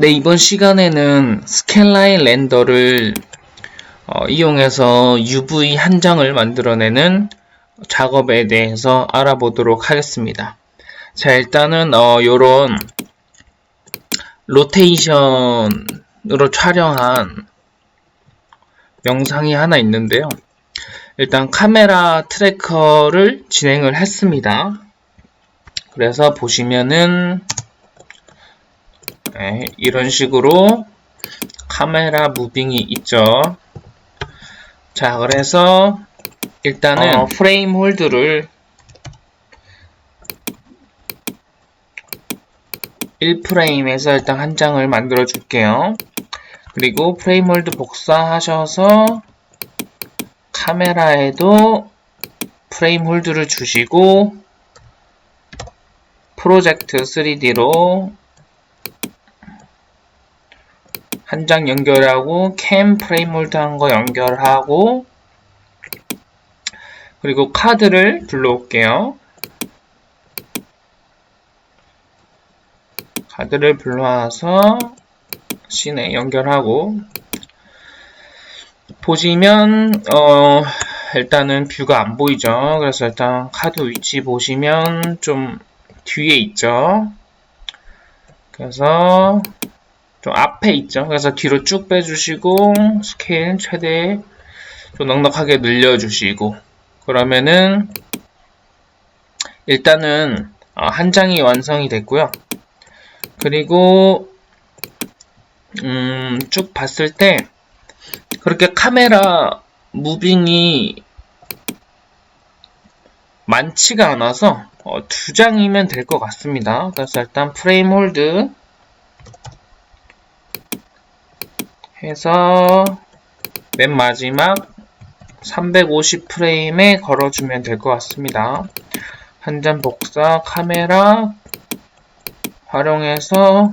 네, 이번 시간에는 스캔라인 렌더를 어, 이용해서 UV 한 장을 만들어내는 작업에 대해서 알아보도록 하겠습니다. 자, 일단은 어, 요런 로테이션으로 촬영한 영상이 하나 있는데요. 일단 카메라 트래커를 진행을 했습니다. 그래서 보시면은 네, 이런 식으로 카메라 무빙이 있죠. 자, 그래서 일단은 어, 프레임 홀드를 1프레임에서 일단 한 장을 만들어 줄게요. 그리고 프레임 홀드 복사하셔서 카메라에도 프레임 홀드를 주시고 프로젝트 3D로 한 장 연결하고 캠 프레임 홀드 한 거 연결하고 그리고 카드를 불러올게요. 카드를 불러와서 씬에 연결하고 보시면 어 일단은 뷰가 안 보이죠. 그래서 일단 카드 위치 보시면 좀 뒤에 있죠. 그래서 좀 앞에 있죠. 그래서 뒤로 쭉 빼주시고 스케일 최대 좀 넉넉하게 늘려주시고 그러면은 일단은 어, 한 장이 완성이 됐고요. 그리고 음, 쭉 봤을 때 그렇게 카메라 무빙이 많지가 않아서 어, 두 장이면 될 것 같습니다. 그래서 일단 프레임 홀드 해서 맨 마지막 350 프레임에 걸어주면 될 것 같습니다. 한장 복사 카메라 활용해서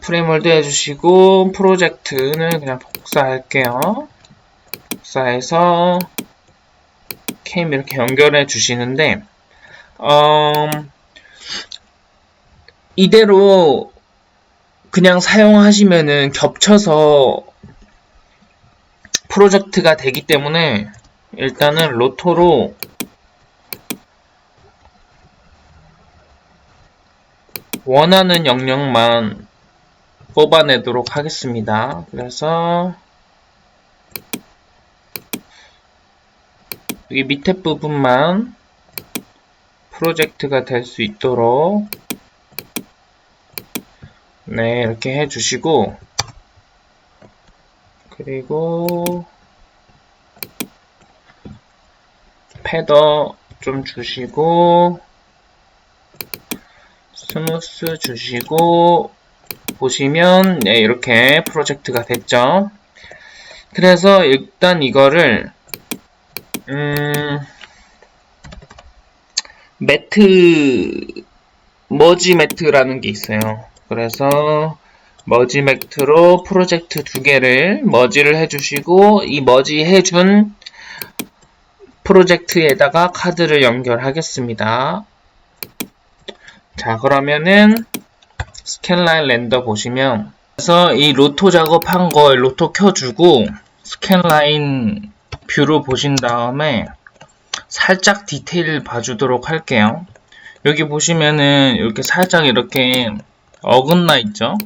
프레임 홀드 해주시고 프로젝트는 그냥 복사할게요. 복사해서 캠 이렇게 연결해 주시는데 어, 이대로 그냥 사용하시면은 겹쳐서 프로젝트가 되기 때문에 일단은 로토로 원하는 영역만 뽑아내도록 하겠습니다. 그래서 여기 밑에 부분만 프로젝트가 될 수 있도록 네 이렇게 해주시고 그리고 패더 좀 주시고 스무스 주시고 보시면 네, 이렇게 프로젝트가 됐죠. 그래서 일단 이거를 음, 매트 머지 매트라는 게 있어요. 그래서 머지 매트로 프로젝트 두 개를 머지를 해주시고 이 머지 해준 프로젝트에다가 카드를 연결하겠습니다. 자 그러면은 스캔라인 렌더 보시면 그래서 이 로토 작업한 거 로토 켜주고 스캔라인 뷰로 보신 다음에 살짝 디테일 봐주도록 할게요. 여기 보시면은 이렇게 살짝 이렇게 어긋나 있죠?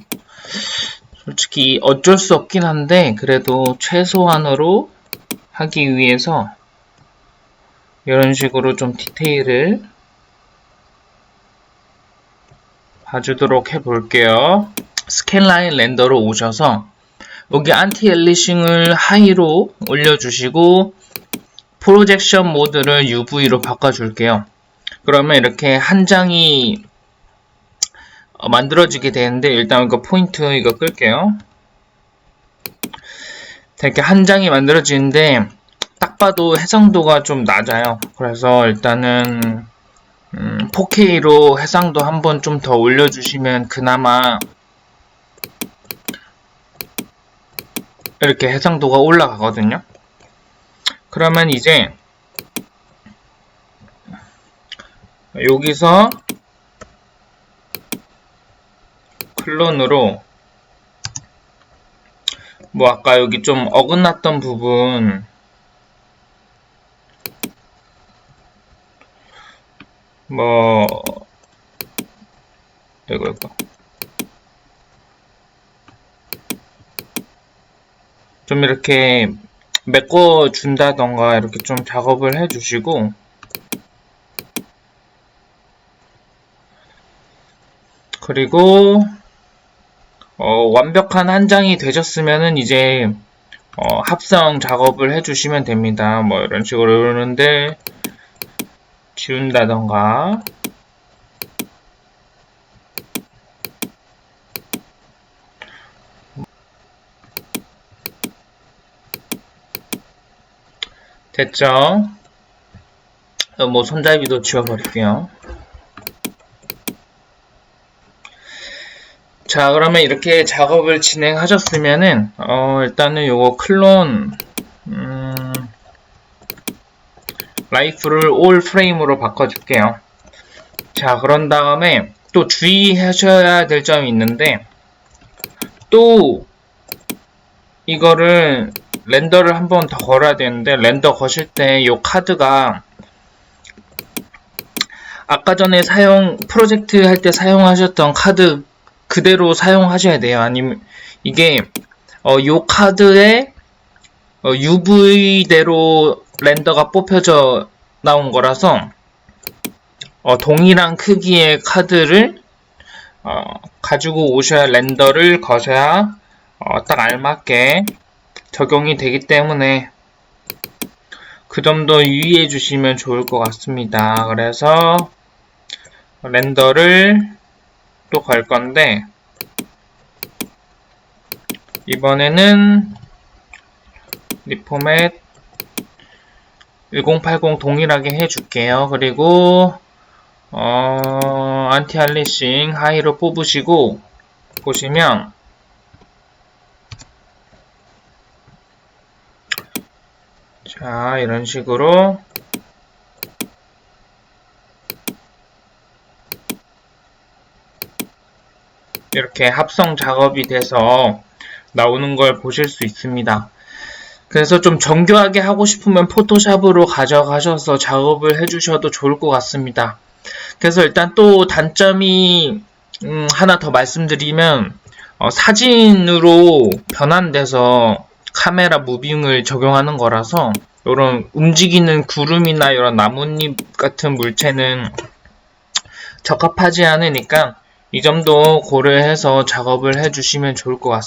솔직히 어쩔 수 없긴 한데 그래도 최소한으로 하기 위해서 이런 식으로 좀 디테일을 봐주도록 해볼게요. 스캔라인 렌더로 오셔서 여기 안티 엘리싱을 하이로 올려주시고 프로젝션 모드를 UV로 바꿔줄게요. 그러면 이렇게 한 장이 어, 만들어지게 되는데 일단 이거 포인트 이거 끌게요. 이렇게 한 장이 만들어지는데 딱 봐도 해상도가 좀 낮아요. 그래서 일단은 음, 4K로 해상도 한번 좀 더 올려주시면 그나마 이렇게 해상도가 올라가거든요. 그러면 이제 여기서 클론으로 뭐 아까 여기 좀 어긋났던 부분. 뭐 이거 이거 좀 이렇게 메꿔 준다던가 이렇게 좀 작업을 해 주시고. 그리고 어, 완벽한 한 장이 되셨으면은 이제 어, 합성 작업을 해주시면 됩니다. 뭐 이런 식으로 이러는데 지운다던가 됐죠? 어, 뭐 손잡이도 지워버릴게요. 자, 그러면 이렇게 작업을 진행하셨으면은, 어, 일단은 요거 클론, 음, 라이프를 올 프레임으로 바꿔줄게요. 자, 그런 다음에 또 주의하셔야 될 점이 있는데, 또, 이거를 렌더를 한 번 더 걸어야 되는데, 렌더 거실 때 요 카드가 아까 전에 사용, 프로젝트 할 때 사용하셨던 카드 그대로 사용하셔야 돼요. 아니면 이게 어, 요 카드에 어, UV대로 렌더가 뽑혀져 나온 거라서 어, 동일한 크기의 카드를 어, 가지고 오셔야 렌더를 거셔야 어, 딱 알맞게 적용이 되기 때문에 그 점도 유의해 주시면 좋을 것 같습니다. 그래서 렌더를 또걸 건데 이번에는 리포맷 1080 동일하게 해줄게요. 그리고 어, 안티 알리싱 하이로 뽑으시고 보시면 자 이런 식으로 이렇게 합성 작업이 돼서 나오는 걸 보실 수 있습니다. 그래서 좀 정교하게 하고 싶으면 포토샵으로 가져가셔서 작업을 해주셔도 좋을 것 같습니다. 그래서 일단 또 단점이 음, 하나 더 말씀드리면 어, 사진으로 변환돼서 카메라 무빙을 적용하는 거라서 이런 움직이는 구름이나 이런 나뭇잎 같은 물체는 적합하지 않으니까 이 점도 고려해서 작업을 해주시면 좋을 것 같습니다.